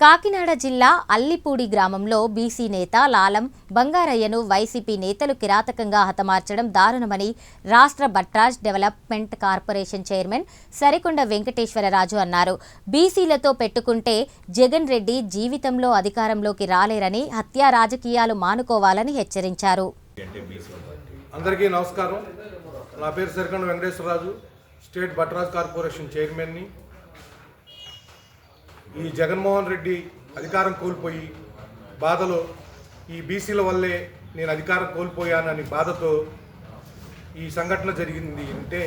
కాకినాడ జిల్లా అల్లిపూడి గ్రామంలో బీసీ నేత లాలం బంగారయ్యను వైసీపీ నేతలు కిరాతకంగా హతమార్చడం దారుణమని రాష్ట్ర Bhatraj development corporation chairman Sarikonda Venkateswararaju అన్నారు. బీసీలతో పెట్టుకుంటే జగన్ రెడ్డి జీవితంలో అధికారంలోకి రాలేరని హత్యా రాజకీయాలు మానుకోవాలని హెచ్చరించారు. అందరికీ నమస్కారం. నా పేరు సరికొండ వెంకటేశ్వరరాజు స్టేట్ బట్రాజ్ కార్పొరేషన్ చైర్మన్ని. ఈ జగన్మోహన్ రెడ్డి అధికారం కోల్పోయి బాధలో ఈ బీసీల వల్లే నేను అధికారం కోల్పోయానని బాధతో ఈ సంఘటన జరిగింది అంటే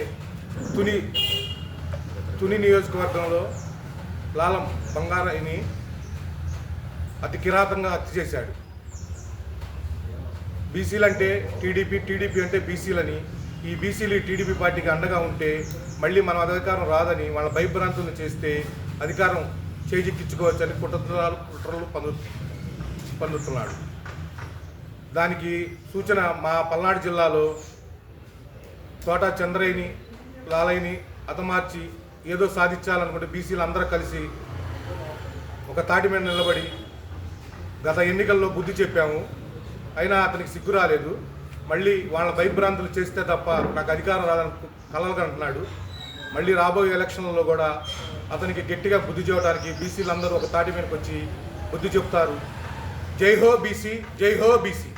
తుని తుని నియోజకవర్గంలో లాలం బంగారాయిని అతి కిరాతంగా హత్య చేశాడు. బీసీలంటే టీడీపీ టీడీపీ అంటే బీసీలని. ఈ బీసీలు టీడీపీ పార్టీకి అండగా ఉంటే మళ్ళీ మనం అధికారం రాదని వాళ్ళ భయభ్రాంతులను చేస్తే అధికారం చేజిక్కించుకోవచ్చని కుట్రలు కుట్రలు పందు పొందుతున్నాడు. దానికి సూచన మా పల్నాడు జిల్లాలో తోట చంద్రయ్యని లాలయ్యని అతమార్చి ఏదో సాధించాలనుకుంటే బీసీలు అందరూ కలిసి ఒక తాటి మీద నిలబడి గత ఎన్నికల్లో బుద్ధి చెప్పాము. అయినా అతనికి సిగ్గు రాలేదు. మళ్ళీ వాళ్ళ భయభ్రాంతులు చేస్తే తప్ప నాకు అధికారం రాదని కలవగంటున్నాడు మళ్ళీ రాబోయే ఎలక్షన్లలో కూడా అతనికి గట్టిగా బుద్ధి చెప్పడానికి బీసీలందరూ ఒక తాటి మీదకి వచ్చి బుద్ధి చెప్తారు. జై హో బీసీ జై హో బీసీ